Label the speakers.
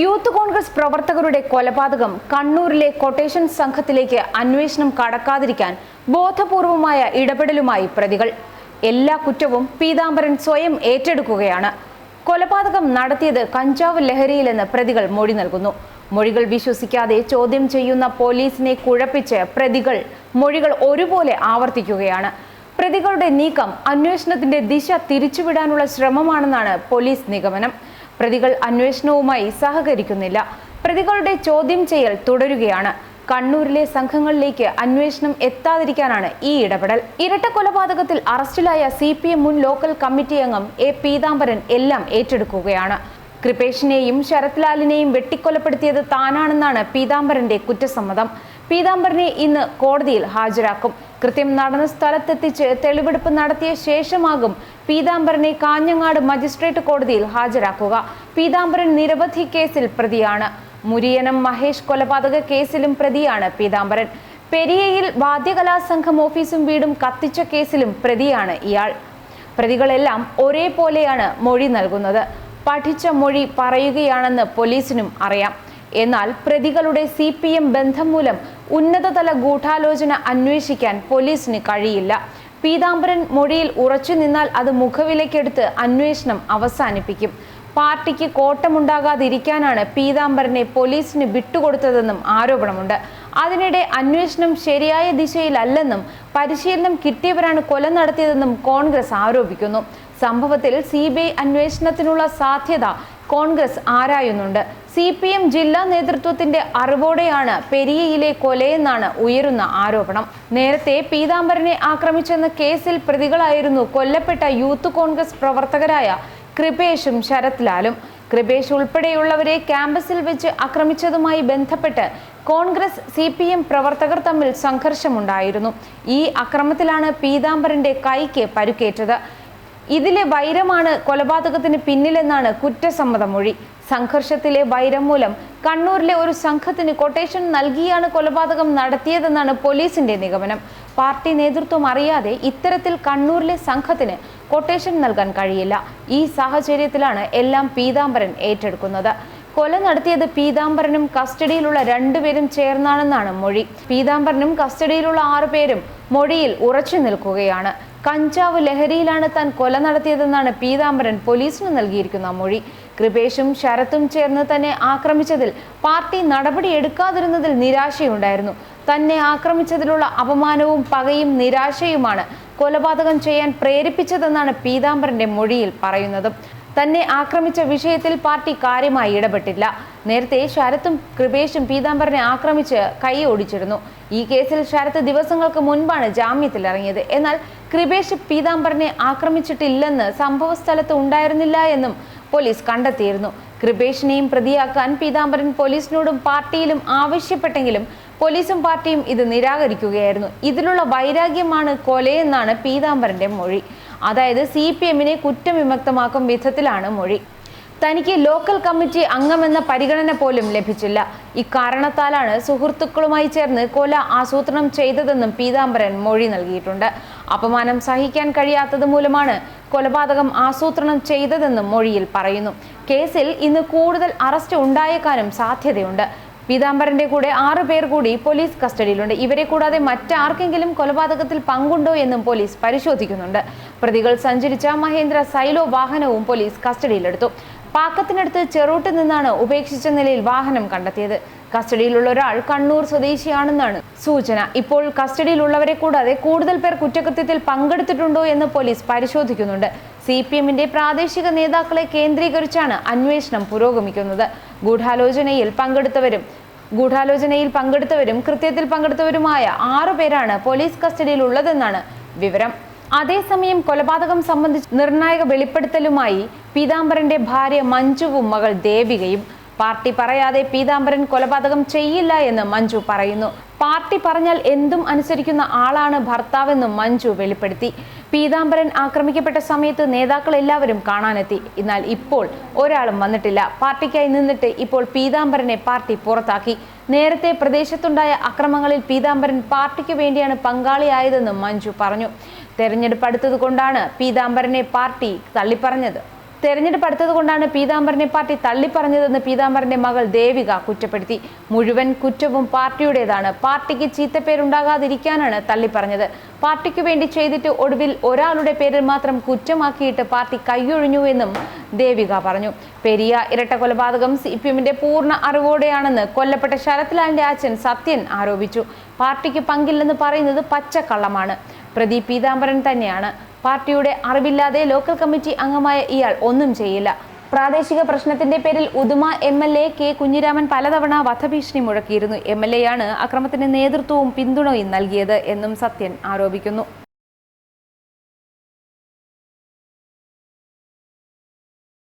Speaker 1: Youth Congress പ്രവർത്തകരുടെ കൊലപാതകം കണ്ണൂരിലെ കൊട്ടേഷൻ സംഘത്തിലേക്ക് അന്വേഷണം കടക്കാതിരിക്കാൻ ബോധപൂർവമായ ഇടപെടലുമായി പ്രതികൾ. എല്ലാ കുറ്റവും പീതാംബരൻ സ്വയം ഏറ്റെടുക്കുകയാണ്. കൊലപാതകം നടത്തിയത് കഞ്ചാവ് ലഹരിയിലെന്ന് പ്രതികൾ മൊഴി നൽകുന്നു. മൊഴികൾ വിശ്വസിക്കാതെ ചോദ്യം ചെയ്യുന്ന പോലീസിനെ കുഴപ്പിച്ച് പ്രതികൾ മൊഴികൾ ഒരുപോലെ ആവർത്തിക്കുകയാണ്. പ്രതികളുടെ നീക്കം അന്വേഷണത്തിന്റെ ദിശ തിരിച്ചുവിടാനുള്ള ശ്രമമാണെന്നാണ് പോലീസ് നിഗമനം. പ്രതികൾ അന്വേഷണവുമായി സഹകരിക്കുന്നില്ല. പ്രതികളുടെ ചോദ്യം ചെയ്യൽ തുടരുകയാണ്. കണ്ണൂരിലെ സംഘങ്ങളിലേക്ക് അന്വേഷണം എത്താതിരിക്കാനാണ് ഈ ഇടപെടൽ. ഇരട്ട കൊലപാതകത്തിൽ അറസ്റ്റിലായ സി പി എം മുൻ ലോക്കൽ കമ്മിറ്റി അംഗം എ പീതാംബരൻ എല്ലാം ഏറ്റെടുക്കുകയാണ്. കൃപേഷിനെയും ശരത്ലാലിനെയും വെട്ടിക്കൊലപ്പെടുത്തിയത് താനാണെന്നാണ് പീതാംബരന്റെ കുറ്റസമ്മതം. പീതാംബരനെ ഇന്ന് കോടതിയിൽ ഹാജരാക്കും. കൃത്യം നടന്ന സ്ഥലത്തെത്തിച്ച് തെളിവെടുപ്പ് നടത്തിയ ശേഷമാകും പീതാംബരനെ കാഞ്ഞങ്ങാട് മജിസ്ട്രേറ്റ് കോടതിയിൽ ഹാജരാക്കുക. പീതാംബരൻ നിരവധി കേസിൽ പ്രതിയാണ്. മുരിയനം മഹേഷ് കൊലപാതക കേസിലും പ്രതിയാണ് പീതാംബരൻ. പെരിയയിൽ വാദ്യകലാസംഘം ഓഫീസും വീടും കത്തിച്ച കേസിലും പ്രതിയാണ് ഇയാൾ. പ്രതികളെല്ലാം ഒരേപോലെയാണ് മൊഴി നൽകുന്നത്. പഠിച്ച മൊഴി പറയുകയാണെന്ന് പോലീസിനും അറിയാം. എന്നാൽ പ്രതികളുടെ സി പി എം ബന്ധം മൂലം ഉന്നതതല ഗൂഢാലോചന അന്വേഷിക്കാൻ പോലീസിന് കഴിയില്ല. പീതാംബരൻ മൊഴിയിൽ ഉറച്ചു നിന്നാൽ അത് മുഖവിലക്കെടുത്ത് അന്വേഷണം അവസാനിപ്പിക്കും. പാർട്ടിക്ക് കോട്ടമുണ്ടാകാതിരിക്കാനാണ് പീതാംബരനെ പോലീസിന് വിട്ടുകൊടുത്തതെന്നും ആരോപണമുണ്ട്. അതിനിടെ അന്വേഷണം ശരിയായ ദിശയിലല്ലെന്നും പരിശീലനം കിട്ടിയവരാണ് കൊല നടത്തിയതെന്നും കോൺഗ്രസ് ആരോപിക്കുന്നു. സംഭവത്തിൽ സി അന്വേഷണത്തിനുള്ള സാധ്യത കോൺഗ്രസ് ആരായുന്നുണ്ട്. സി പി എം ജില്ലാ നേതൃത്വത്തിന്റെ അറിവോടെയാണ് പെരിയയിലെ കൊലയെന്നാണ് ഉയരുന്ന ആരോപണം. നേരത്തെ പീതാംബരനെ ആക്രമിച്ചെന്ന കേസിൽ പ്രതികളായിരുന്നു കൊല്ലപ്പെട്ട യൂത്ത് കോൺഗ്രസ് പ്രവർത്തകരായ കൃപേഷും ശരത് ലാലും കൃപേഷ് ഉൾപ്പെടെയുള്ളവരെ ക്യാമ്പസിൽ വെച്ച് ആക്രമിച്ചതുമായി ബന്ധപ്പെട്ട് കോൺഗ്രസ് സി പി എം പ്രവർത്തകർ തമ്മിൽ സംഘർഷമുണ്ടായിരുന്നു. ഈ അക്രമത്തിലാണ് പീതാംബരന്റെ കൈക്ക് പരുക്കേറ്റത്. ഇതിലെ വൈരമാണ് കൊലപാതകത്തിന് പിന്നിലെന്നാണ് കുറ്റസമ്മത മൊഴി സംഘർഷത്തിലെ വൈരം മൂലം കണ്ണൂരിലെ ഒരു സംഘത്തിന് കൊട്ടേഷൻ നൽകിയാണ് കൊലപാതകം നടത്തിയതെന്നാണ് പോലീസിന്റെ നിഗമനം. പാർട്ടി നേതൃത്വം അറിയാതെ ഇത്തരത്തിൽ കണ്ണൂരിലെ സംഘത്തിന് കൊട്ടേഷൻ നൽകാൻ കഴിയില്ല. ഈ സാഹചര്യത്തിലാണ് എല്ലാം പീതാംബരൻ ഏറ്റെടുക്കുന്നത്. കൊല നടത്തിയത് പീതാംബരനും കസ്റ്റഡിയിലുള്ള രണ്ടുപേരും ചേർന്നാണെന്നാണ് മൊഴി. പീതാംബരനും കസ്റ്റഡിയിലുള്ള ആറുപേരും മൊഴിയിൽ ഉറച്ചു നിൽക്കുകയാണ്. കഞ്ചാവ് ലഹരിയിലാണ് താൻ കൊല നടത്തിയതെന്നാണ് പീതാംബരൻ പോലീസിന് നൽകിയിരിക്കുന്ന മൊഴി. കൃപേഷും ശരത്തും ചേർന്ന് തന്നെ ആക്രമിച്ചതിൽ പാർട്ടി നടപടി എടുക്കാതിരുന്നതിൽ നിരാശയുണ്ടായിരുന്നു. തന്നെ ആക്രമിച്ചതിലുള്ള അപമാനവും പകയും നിരാശയുമാണ് കൊലപാതകം ചെയ്യാൻ പ്രേരിപ്പിച്ചതെന്നാണ് പീതാംബരന്റെ മൊഴിയിൽ പറയുന്നത്. തന്നെ ആക്രമിച്ച വിഷയത്തിൽ പാർട്ടി കാര്യമായി ഇടപെട്ടില്ല. നേരത്തെ ശരത്തും കൃപേഷും പീതാംബരനെ ആക്രമിച്ച് കൈ ഓടിച്ചിരുന്നു. ഈ കേസിൽ ശരത്ത് ദിവസങ്ങൾക്ക് മുൻപാണ് ജാമ്യത്തിൽ ഇറങ്ങിയത് എന്നാൽ കൃപേഷ് പീതാംബരനെ ആക്രമിച്ചിട്ടില്ലെന്ന് സംഭവ സ്ഥലത്ത് ഉണ്ടായിരുന്നില്ല എന്നും പോലീസ് കണ്ടെത്തിയിരുന്നു. കൃപേഷിനെയും പ്രതിയാക്കാൻ പീതാംബരൻ പോലീസിനോടും പാർട്ടിയിലും ആവശ്യപ്പെട്ടെങ്കിലും പോലീസും പാർട്ടിയും ഇത് നിരാകരിക്കുകയായിരുന്നു. ഇതിലുള്ള വൈരാഗ്യമാണ് കൊലയെന്നാണ് പീതാംബരന്റെ മൊഴി. അതായത് സി പി എമ്മിനെ കുറ്റവിമുക്തമാക്കും വിധത്തിലാണ് മൊഴി. തനിക്ക് ലോക്കൽ കമ്മിറ്റി അംഗമെന്ന പരിഗണന പോലും ലഭിച്ചില്ല. ഇക്കാരണത്താലാണ് സുഹൃത്തുക്കളുമായി ചേർന്ന് കൊല ആസൂത്രണം ചെയ്തതെന്നും പീതാംബരൻ മൊഴി നൽകിയിട്ടുണ്ട്. അപമാനം സഹിക്കാൻ കഴിയാത്തത് മൂലമാണ് കൊലപാതകം ആസൂത്രണം ചെയ്തതെന്നും മൊഴിയിൽ പറയുന്നു. കേസിൽ ഇന്ന് കൂടുതൽ അറസ്റ്റ് ഉണ്ടായേക്കാനും സാധ്യതയുണ്ട്. പീതാംബരന്റെ കൂടെ ആറ് പേർ കൂടി പോലീസ് കസ്റ്റഡിയിലുണ്ട്. ഇവരെ കൂടാതെ മറ്റാർക്കെങ്കിലും കൊലപാതകത്തിൽ പങ്കുണ്ടോ എന്നും പോലീസ് പരിശോധിക്കുന്നുണ്ട്. പ്രതികൾ സഞ്ചരിച്ച മഹേന്ദ്ര സൈലോ വാഹനവും പോലീസ് കസ്റ്റഡിയിലെടുത്തു. പാക്കത്തിനടുത്ത് ചെറോട്ടിൽ നിന്നാണ് ഉപേക്ഷിച്ച നിലയിൽ വാഹനം കണ്ടെത്തിയത്. കസ്റ്റഡിയിലുള്ള ഒരാൾ കണ്ണൂർ സ്വദേശിയാണെന്നാണ് സൂചന. ഇപ്പോൾ കസ്റ്റഡിയിലുള്ളവരെ കൂടാതെ കൂടുതൽ പേർ കുറ്റകൃത്യത്തിൽ പങ്കെടുത്തിട്ടുണ്ടോ എന്ന് പോലീസ് പരിശോധിക്കുന്നുണ്ട്. സി പി എമ്മിന്റെ പ്രാദേശിക നേതാക്കളെ കേന്ദ്രീകരിച്ചാണ് അന്വേഷണം പുരോഗമിക്കുന്നത്. ഗൂഢാലോചനയിൽ പങ്കെടുത്തവരും ഗൂഢാലോചനയിൽ പങ്കെടുത്തവരും കൃത്യത്തിൽ പങ്കെടുത്തവരുമായ ആറു പേരാണ് പോലീസ് കസ്റ്റഡിയിൽ ഉള്ളതെന്നാണ് വിവരം. അതേസമയം കൊലപാതകം സംബന്ധിച്ച് നിർണായക വെളിപ്പെടുത്തലുമായി പീതാംബരന്റെ ഭാര്യ മഞ്ജുവും മകൾ ദേവികയും. പാർട്ടി പറയാതെ പീതാംബരൻ കൊലപാതകം ചെയ്യില്ല എന്ന് മഞ്ജു പറയുന്നു. പാർട്ടി പറഞ്ഞാൽ എന്തും അനുസരിക്കുന്ന ആളാണ് ഭർത്താവെന്നും മഞ്ജു വെളിപ്പെടുത്തി. പീതാംബരൻ ആക്രമിക്കപ്പെട്ട സമയത്ത് നേതാക്കൾ എല്ലാവരും കാണാനെത്തി. എന്നാൽ ഇപ്പോൾ ഒരാളും വന്നിട്ടില്ല. പാർട്ടിക്കായി നിന്നിട്ട് ഇപ്പോൾ പീതാംബരനെ പാർട്ടി പുറത്താക്കി. നേരത്തെ പ്രദേശത്തുണ്ടായ അക്രമങ്ങളിൽ പീതാംബരൻ പാർട്ടിക്ക് വേണ്ടിയാണ് പങ്കാളിയായതെന്നും മഞ്ജു പറഞ്ഞു. തെരഞ്ഞെടുപ്പ് അടുത്തത് കൊണ്ടാണ് പീതാംബരനെ പാർട്ടി തള്ളിപ്പറഞ്ഞത്. തെരഞ്ഞെടുപ്പ് അടുത്തതുകൊണ്ടാണ് പീതാംബരനെ പാർട്ടി തള്ളിപ്പറഞ്ഞതെന്ന് പീതാംബരന്റെ മകൾ ദേവിക കുറ്റപ്പെടുത്തി. മുഴുവൻ കുറ്റവും പാർട്ടിയുടേതാണ്. പാർട്ടിക്ക് ചീത്തപ്പേരുണ്ടാകാതിരിക്കാനാണ് തള്ളിപ്പറഞ്ഞത്. പാർട്ടിക്ക് വേണ്ടി ചെയ്തിട്ട് ഒടുവിൽ ഒരാളുടെ പേരിൽ മാത്രം കുറ്റമാക്കിയിട്ട് പാർട്ടി കൈയൊഴിഞ്ഞു എന്നും ദേവിക പറഞ്ഞു. പെരിയ ഇരട്ട കൊലപാതകം സി പി എമ്മിന്റെ പൂർണ അറിവോടെയാണെന്ന് കൊല്ലപ്പെട്ട ശരത്ലാലിന്റെ അച്ഛൻ സത്യൻ ആരോപിച്ചു. പാർട്ടിക്ക് പങ്കില്ലെന്ന് പറയുന്നത് പച്ചക്കള്ളമാണ്. പ്രതി പീതാംബരൻ തന്നെയാണ്. പാർട്ടിയുടെ അറിവില്ലാതെ ലോക്കൽ കമ്മിറ്റി അംഗമായ ഇയാൾ ഒന്നും ചെയ്യില്ല. പ്രാദേശിക പ്രശ്നത്തിന്റെ പേരിൽ Uduma M L A K Kunhiraman പലതവണ വധഭീഷണി മുഴക്കിയിരുന്നു. എം എൽ എയാണ് അക്രമത്തിന് നേതൃത്വവും പിന്തുണയും നൽകിയത് എന്നും സത്യൻ ആരോപിക്കുന്നു.